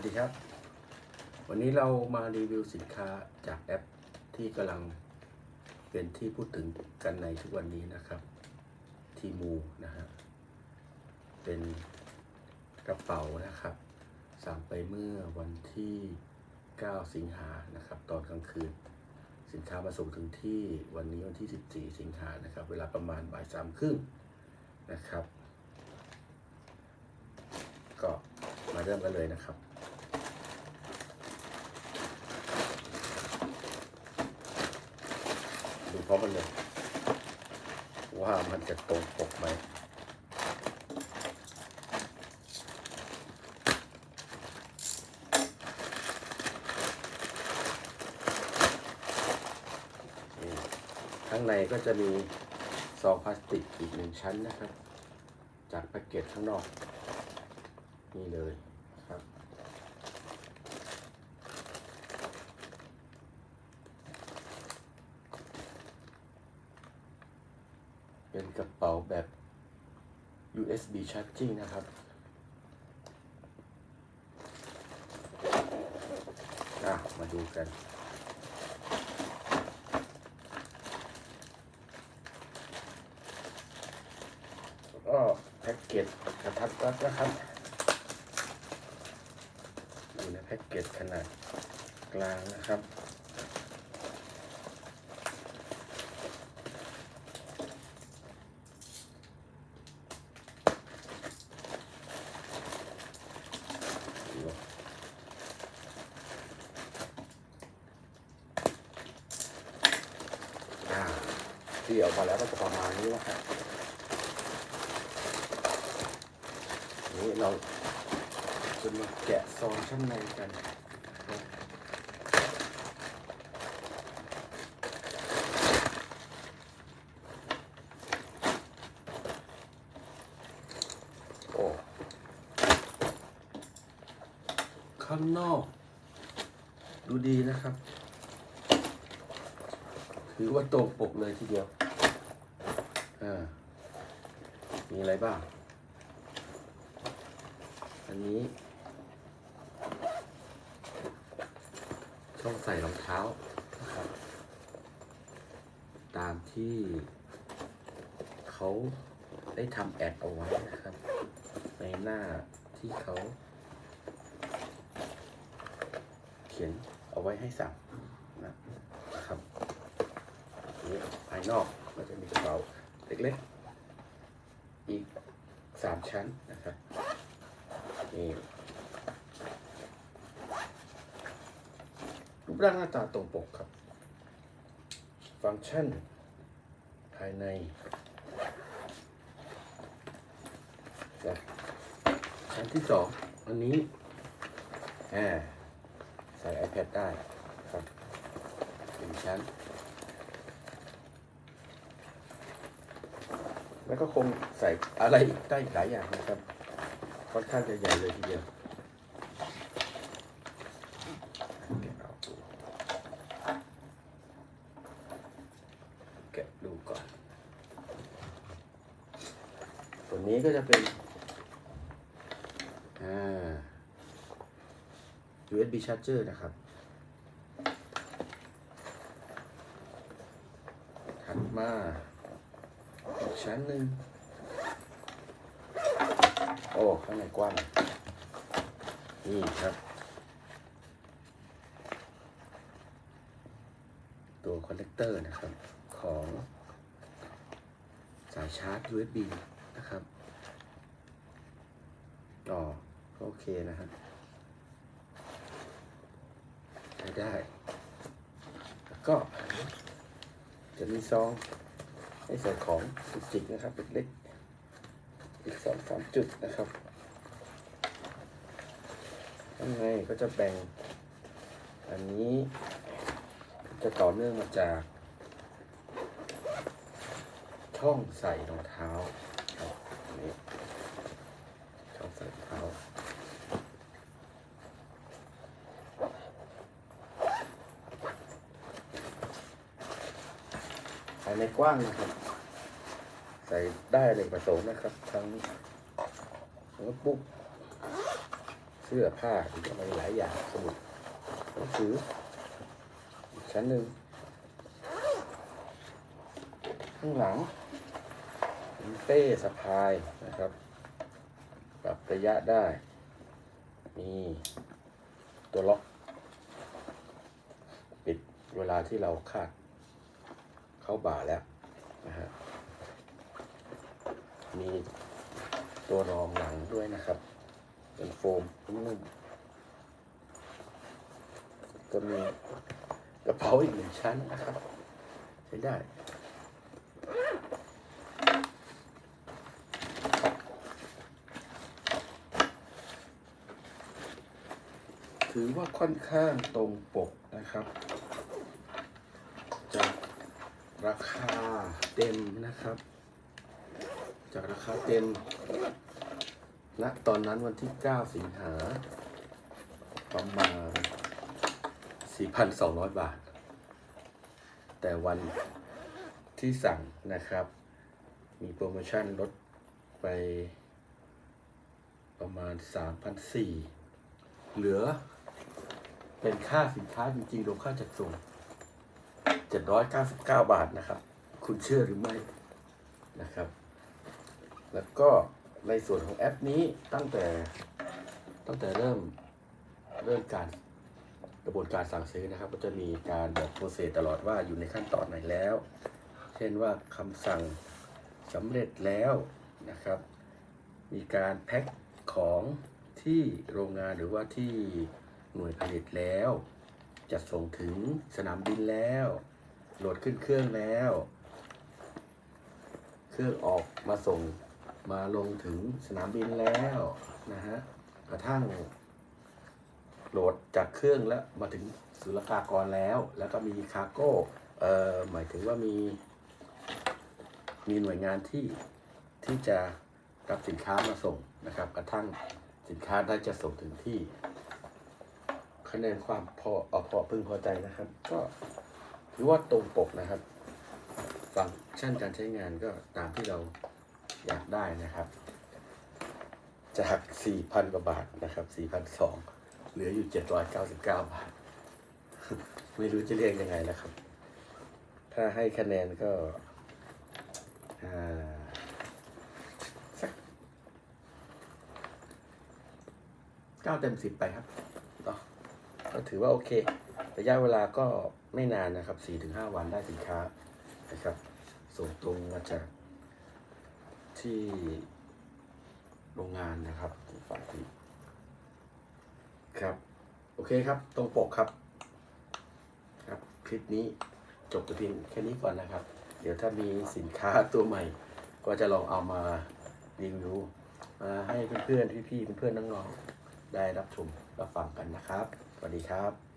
วัสดีครับ วันนี้เรามารีวิวสินค้าจากแอปที่กำลังเป็นที่พูดถึงกันในทุกวันนี้นะครับทีมูนะฮะเป็นกระเป๋านะครับ สั่งไปเมื่อวันที่ 9 สิงหานะครับ ตอนกลางคืน สินค้ามาส่งถึงที่วันนี้วันที่ 14 สิงหานะครับ เวลาประมาณบ่ายสามครึ่งนะครับ ก็ มาเริ่มกันเลยนะครับ ดูพร้อมกันเลย ว่ามันจะตรงปกไหมข้างในก็จะมีซองพลาสติกอีกหนึ่งชั้นนะครับ จากแพ็กเกจข้างนอก นี่เลยครับ เป็นกระเป๋าแบบ USB charging นะครับ มาดูกัน ก็แพ็กเกจกระทัดรัดนะครับอยู่ในแพ็กเกจขนาดกลางนะครับ อ่า ที่ออกมาแล้วก็จะประมาณนี้นะครับนี้เราจะมาแกะซองชั้นในกันโอ้ข้างนอก ดูดีนะครับ ถือว่าตรงปกเลยทีเดียว อ่ามีอะไรบ้าง อันนี้ช่องใส่รองเท้านะครับ ตามที่เขาได้ทำแอดเอาไว้นะครับ ในหน้าที่เขา เขียนเอาไว้ให้สั่งนะครับนี่ภายนอกก็จะมีกระเป๋า เล็กๆ อีกสามชั้นนะครับนี่รูปร่างหน้าตาตรงปกครับ ฟังก์ชัน ภายในนะชั้นที่สองอันนี้อ่าใส่ iPad ได้ครับหนึ่งชั้น แล้วก็คงใส่อะไรได้หลายอย่างนะครับ ค่อนข้างจะใหญ่เลยทีเดียวแกะเอาดูแกะดูก่อน ตัวนี้ก็จะเป็น อ่า USB charger นะครับถัดมา ชั้นหนึ่งโอ้ข้างในกว้างนี่ครับ ตัวคอนเนคเตอร์นะครับ ของสายชาร์จ USB นะครับอ๋อก็โอเคนะครับใช้ได้ แล้วก็จะมีซอง ให้ใส่ของจุกจิกนะครับเล็กๆอีกสองสามจุดนะครับข้างในก็จะแบ่ง อันนี้จะต่อเนื่องมาจาก ช่องใส่รองเท้าครับอันนี้ช่องใส่รองเท้า ภาในกว้างนะครับ ใส่ได้เลยประสงค์นะครับ ทั้งโน้ตบุ๊กสื้อผ้าอีกอะไรหลายอย่างสมุดหนังสืออีกชั้นหนึ่งข้างหลังเป็นเป้สะพายนะครับ ปรับระยะได้ มีตัวล็อก ปิดเวลาที่เราคาด เข้าบ่าแล้วนะฮะมีตัวรองหลังด้วยนะครับ เป็นโฟมนุ่มๆก็มีกระเป๋าอีกหนึ่งชั้นนะครับ ใช้ได้ถือว่าค่อนข้างตรงปกนะครับ ราคาเต็มนะครับ จากราคาเต็มณตอนนั้นวันที่ 9 สิงหาประมาณ 4,200 บาท แต่วันที่สั่งนะครับ มีโปรโมชั่นลดไปประมาณ 3,400 เหลือเป็นค่าสินค้าจริงๆรวมค่าจัดส่ง 799บาทนะครับ คุณเชื่อหรือไม่นะครับ แล้วก็ในส่วนของแอปนี้ตั้งแต่ตั้งแต่เริ่มเริ่มการกระบวนการสั่งซื้อนะครับ ก็จะมีการบอกโปรเซสตลอดว่าอยู่ในขั้นตอนไหนแล้ว เช่นว่าคำสั่งสำเร็จแล้วนะครับ มีการแพ็คของที่โรงงานหรือว่าที่หน่วยผลิตแล้ว จะส่งถึงสนามบินแล้ว โหลดขึ้นเครื่องแล้ว เครื่องออกมาส่งมาลงถึงสนามบินแล้วนะฮะกระทั่ง โหลดจากเครื่องแล้วมาถึงศุลกากรแล้ว แล้วก็มีคาร์โก้เอ่อหมายถึงว่ามีมีหน่วยงานที่ที่จะรับสินค้ามาส่งนะครับ กระทั่งสินค้าได้จะส่งถึงที่ คะแนนความพอเอาพอพึงพอใจนะครับ ก็ถือว่าตรงปกนะครับ ฟังก์ชันการใช้งานก็ตามที่เราอยากได้นะครับ จาก 4,000 กว่าบาทนะครับ 4,200 เหลืออยู่ 799 บาท ไม่รู้จะเรียกยังไงนะครับ ถ้าให้คะแนนก็อ่าสักเก้าเต็มสิบไปครับ ถือว่าโอเค ระยะเวลาก็ไม่นานนะครับ 4-5 วันได้สินค้านะครับ ส่งตรงมาจากที่โรงงานนะครับฝ่ายผลิตครับ โอเคครับ ตรงปกครับ ครับ คลิปนี้จบแต่เพียงแค่นี้ก่อนนะครับ เดี๋ยวถ้ามีสินค้าตัวใหม่ ก็จะลองเอามารีวิวมาให้เพื่อนๆ พี่ๆ เพื่อนๆ น้องๆ ได้รับชมรับฟังกันนะครับ สวัสดีครับ